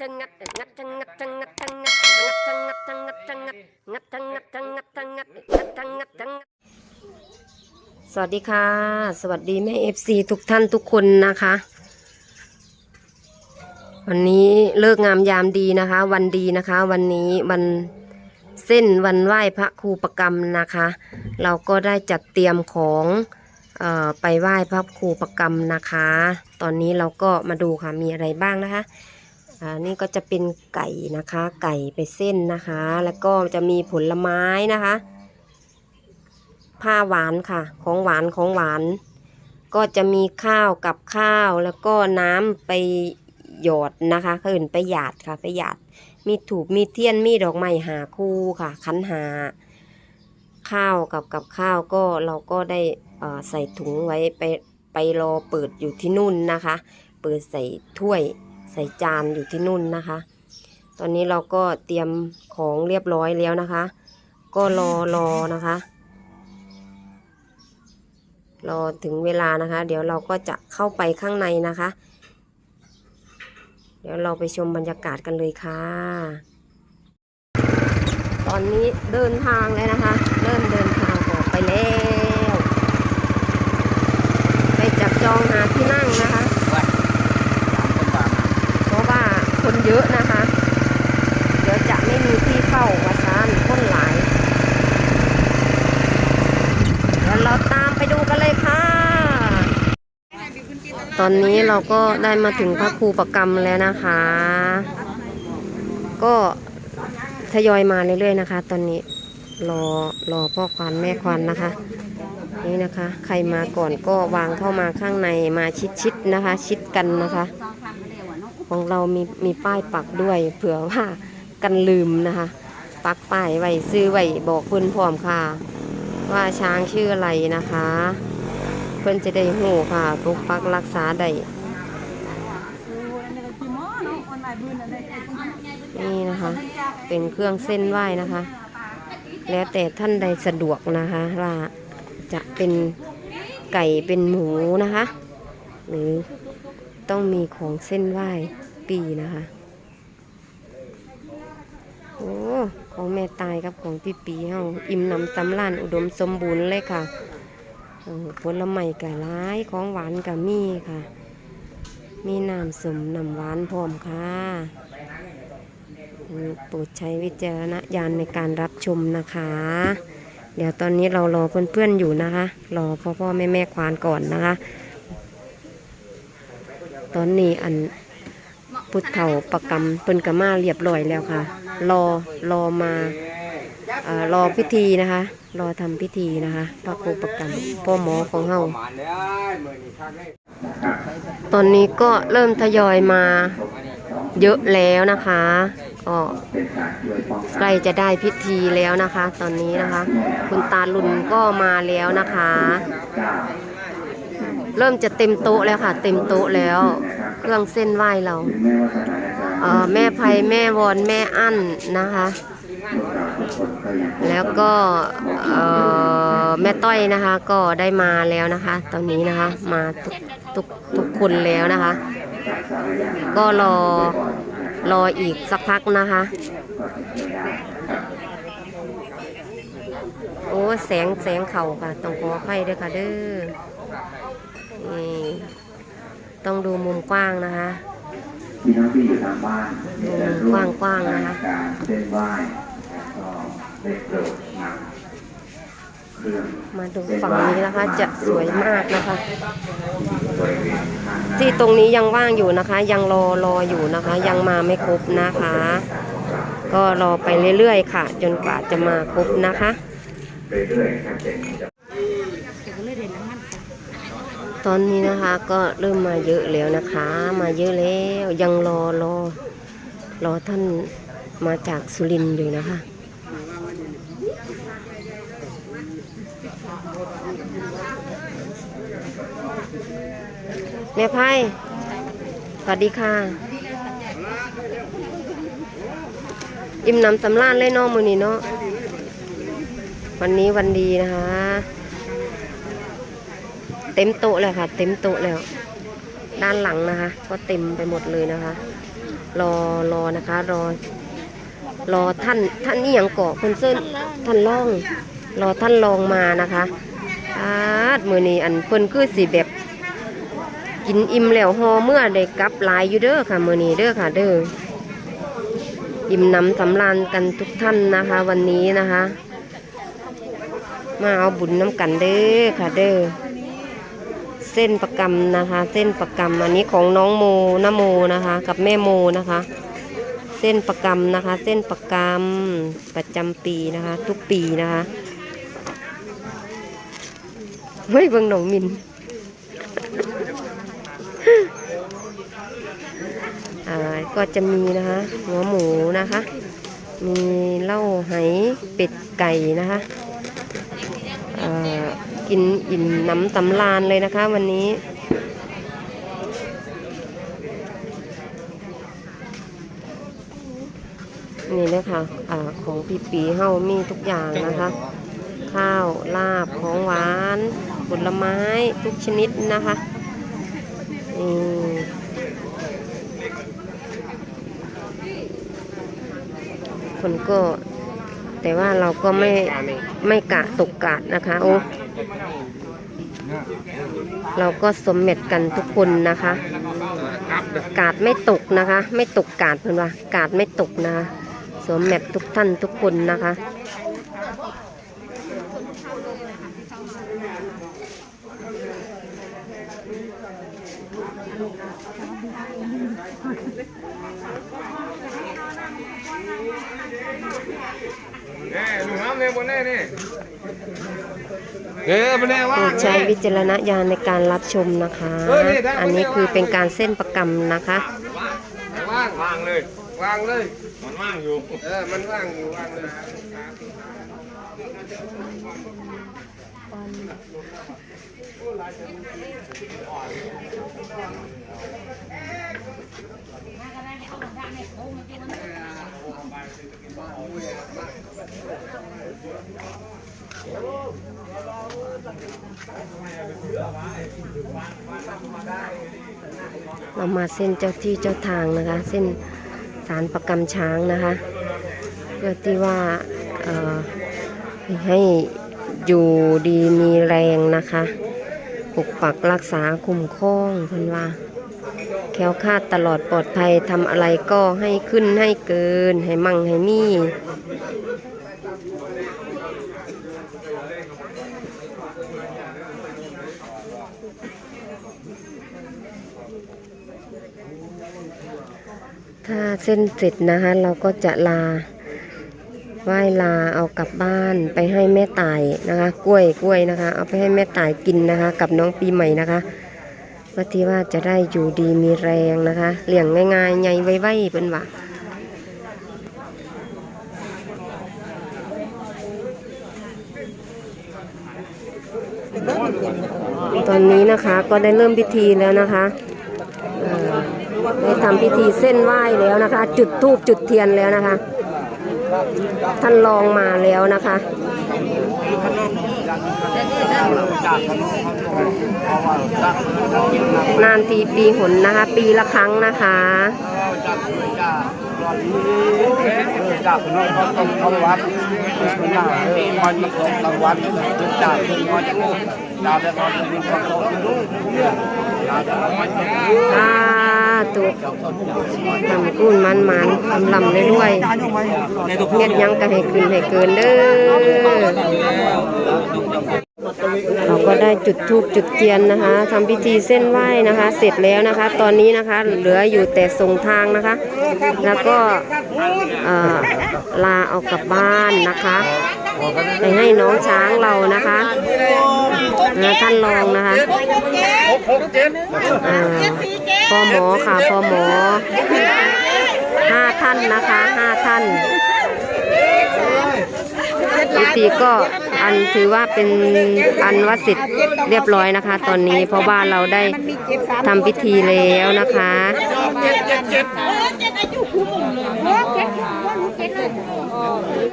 จังงัดงัดจังงัดจังงัดจังงัดงัดจังงัดจังงัดจังงัดงัดจังงัดจังงัดจังงัดงัดจังงัดจังงัดสวัสดีค่ะ สวัสดีแม่เอฟซีทุกท่านทุกคนนะคะ วันนี้เลิกงามยามดีนะคะ วันดีนะคะ วันนี้วันเส้นวันไหว้พระครูประกรรมนะคะ เราก็ได้จัดเตรียมของออไปไหว้พระครูประกรรมนะคะ ตอนนี้เราก็มาดูค่ะมีอะไรบ้างนะคะ อ่านี่ก็จะเป็นไก่นะคะ ไก่ไปเส้นนะคะ แล้วก็จะมีผลไม้นะคะ ผ้าหวานค่ะ ของหวานของหวาน ก็จะมีข้าวกับข้าวแล้วก็น้ำไปหยอดนะคะเขาอื่นไปหยาดค่ะไปหยาด มีถูกมีเทียนมีดอกไม้หาคู่ค่ะ คันหา ข้าวกับกับข้าวก็เราก็ได้ใส่ถุงไว้ไปไปรอเปิดอยู่ที่นู่นนะคะ เปิดใส่ถ้วย ใส่จานอยู่ที่นู่นนะคะ ตอนนี้เราก็เตรียมของเรียบร้อยแล้วนะคะ ก็รอรอนะคะ รอถึงเวลานะคะ เดี๋ยวเราก็จะเข้าไปข้างในนะคะ เดี๋ยวเราไปชมบรรยากาศกันเลยค่ะ ตอนนี้เดินทางเลยนะคะ เริ่มเดินทางออกไปแล้ว ไปจับจองหาที่นั่งนะคะ เพราะว่าคน เยอะนะคะ เดี๋ยวจะไม่มีที่เข้าว่าซานคนหลายเดี๋ยวเราตามไปดูกันเลยค่ะ ตอนนี้เราก็ได้มาถึงพระครูประกรรมแล้วนะคะ ก็ทยอยมาเรื่อยๆนะคะ ตอนนี้รอรอพ่อควานแม่ควานนะคะ นี่นะคะ ใครมาก่อนก็วางเข้ามาข้างในมาชิดๆนะคะ ชิดกันนะคะ ของเรามีมีป้ายปักด้วยเผื่อว่ากันลืมนะคะ ปักป้ายไว้ซื้อไว้บอกเพื่อนพร้อมค่ะ ว่าช้างชื่ออะไรนะคะ เพื่อนจะได้หูค่ะปกปักรักษาได้นี่นะคะ เป็นเครื่องเส้นไหว้นะคะ แล้วแต่ท่านใดสะดวกนะคะว่าจะเป็นไก่เป็นหมูนะคะ หรือต้องมีของเส้นไหว้ ปีนะคะ โอ้ของแม่ตายกับของพี่ปีเฮาอิ่มนำสำรานอุดมสมบูรณ์เลยค่ะเออผลไม้กะร้ายของหวานกะมีค่ะ มีน้ำสมน้ำหวานพร้อมค่ะโปรดใช้วิจารณญาณในการรับชมนะคะ เดี๋ยวตอนนี้เรารอเพื่อนๆอยู่นะคะ รอพ่อพ่อแม่แม่ควานก่อนนะคะ ตอนนี้อัน พุทธเถาประกรรมเปินกมาเรียบร้อยแล้วค่ะ รอรอมาอรอพิธีนะคะ รอทำพิธีนะคะพระครูประกรรมพ่อหมอของเฮาตอนนี้ก็เริ่มทยอยมาเยอะแล้วนะคะก็ใกล้จะได้พิธีแล้วนะคะ ตอนนี้นะคะ คุณตาลุนก็มาแล้วนะคะ เริ่มจะเต็มโต๊ะแล้วค่ะ เต็มโต๊ะแล้ว เครื่องเส้นไหว้เราเอ่อแม่ไพแม่วอนแม่อั้นนะคะ แล้วก็เอ่อแม่ต้อยนะคะก็ได้มาแล้วนะคะ ตอนนี้นะคะมาทุกทุกทุกคนแล้วนะคะ ก็รอรออีกสักพักนะคะ โอ้แสงแสงเข่าค่ะต้องขอไฟด้วยค่ะเด้อนี่ ต้องดูมุมกว้างนะคะพี่น้องที่อยู่ทางบ้านดูมุมกว้างๆนะคะการเส้นไหว้ก็ได้โปรดนำเครื่องมาดูฝั่งนี้นะคะ จะสวยมากนะคะบริเวณทางหน้าที่ตรงนี้ยังว่างอยู่นะคะ ยังรอรออยู่นะคะ ยังมาไม่ครบนะคะ ก็รอไปเรื่อยๆค่ะ จนกว่าจะมาครบนะคะ เรื่อยๆครับเด็กจะ ตอนนี้นะคะ ก็เริ่มมาเยอะแล้วนะคะ มาเยอะแล้วยังรอรอรอท่านมาจากสุรินทร์อยู่นะคะ แม่ไพ่สวัสดีค่ะ อิ่มหนำสำราญเลยเนาะมือนี้เนาะวันนี้วันดีนะคะ เต็มโต๊ะเลยค่ะ เต็มโต๊ะแล้ว ด้านหลังนะคะ ก็เต็มไปหมดเลยนะคะ รอรอนะคะ รอ รอท่านท่านนี่ยังเกาะคนเส้นท่านล่อง รอท่านลองมานะคะอาดมือนี้อันเพิ่นคือสิแบบกินอิ่มแล้วหอเมื่อได้กลับลายอยู่เด้อค่ะ มือนี้เด้อค่ะ เด้ออิ่มน้ำสำราญกันทุกท่านนะคะ วันนี้นะคะ มาเอาบุญน้ำกันเด้อค่ะเด้อ ส้นประกำนะคะ เส้นประกำอันนี้ของน้องโมนะโมนะคะ กับแม่โมนะคะ เส้นประกำนะคะ เส้นประกำประจำปีนะคะ ทุกปีนะคะเฮ้ยเบิ่งหนองมินอ่าก็จะมีนะคะ หัวหมูนะคะ มีเล้าไหเป็ดไก่นะคะอ่อ กินอิ่มน้ำตำลานเลยนะคะ วันนี้ นี่นะคะอาของปีปีเฮามีทุกอย่างนะคะ ข้าวลาบของหวานผลไม้ทุกชนิดนะคะนี่คนก็แต่ว่าเราก็ไม่ไม่กะตกกาดนะคะ โอ้ เราก็สมเม็ดกันทุกคนนะคะ กาดไม่ตกนะคะ ไม่ตกกาดเพื่อนว่ากาดไม่ตกนะคะสวมแมททุกท่านทุกคนนะคะเอ้หนูน้ำเนี่ยบนนี่นี่ เออบนนี่โปว่ารงดใช้วิจารณญาณในการรับชมนะคะ อันนี้คือเป็นการเส้นประกรรมนะคะ ว่างว่างเลยวางเลย มันว่างอยู่ เออ มันว่างอยู่ว่างเลย เรามาเส้นเจ้าที่เจ้าทางนะคะ เส้นสารประกรรมช้างนะคะเพื่อที่ว่าให้อยู่ดีมีแรงนะคะปกปักรักษาคุ้มครองเพิ่นว่าแค้วคาดตลอดปลอดภัยทำอะไรก็ให้ขึ้นให้เกิน ให้มั่งให้มี ถ้าเส้นเสร็จนะคะ เราก็จะลาไหว้ลาเอากลับบ้านไปให้แม่ตายนะคะ กล้วยกล้วยนะคะ เอาไปให้แม่ตายกินนะคะ กับน้องปีใหม่นะคะเพื่อที่ว่าจะได้อยู่ดีมีแรงนะคะเลี้ยงง่ายๆใหญ่ไว้ๆเป็นว่าตอนนี้นะคะก็ได้เริ่มพิธีแล้วนะคะ ได้ทำพิธีเส้นไหว้แล้วนะคะ จุดธูปจุดเทียนแล้วนะคะ ท่านลองมาแล้วนะคะนานทีปีหนนะคะ ปีละครั้งนะคะ จากน้องเขาต้องเข้าวัดคุณน้าเออมันมาของรางวัลจากคนมาจากดาวแต่นอนเป็นคนโตดูดาวแต่นอนมาจากสาธุทำกุ้นมันมันทำลำได้ด้วยๆเม็ดยังก็ให้ขึ้นให้เกินเด้อ เราก็ได้จุดธูปจุดเทียนนะคะทำพิธีเส้นไหว้นะคะ เสร็จแล้วนะคะ ตอนนี้นะคะ เหลืออยู่แต่ส่งทางนะคะ แล้วก็เอ่อลาเอากลับบ้านนะคะไปให้น้องช้างเรานะคะนะท่านรองนะคะหกหกเจ็ดเอ่อพอหมอค่ะพอหมอห้าท่านนะคะห้าท่านพิธีก็ อันถือว่าเป็นอันวัดสิทธิ์เรียบร้อยนะคะ ตอนนี้เพราะว่าเราได้ทำพิธีแล้วนะคะเจ็ดเจ็ดเจ็ดเจ็ดอายุคุ้มเลยเจ็ดว่ารู้เจ็ดเลย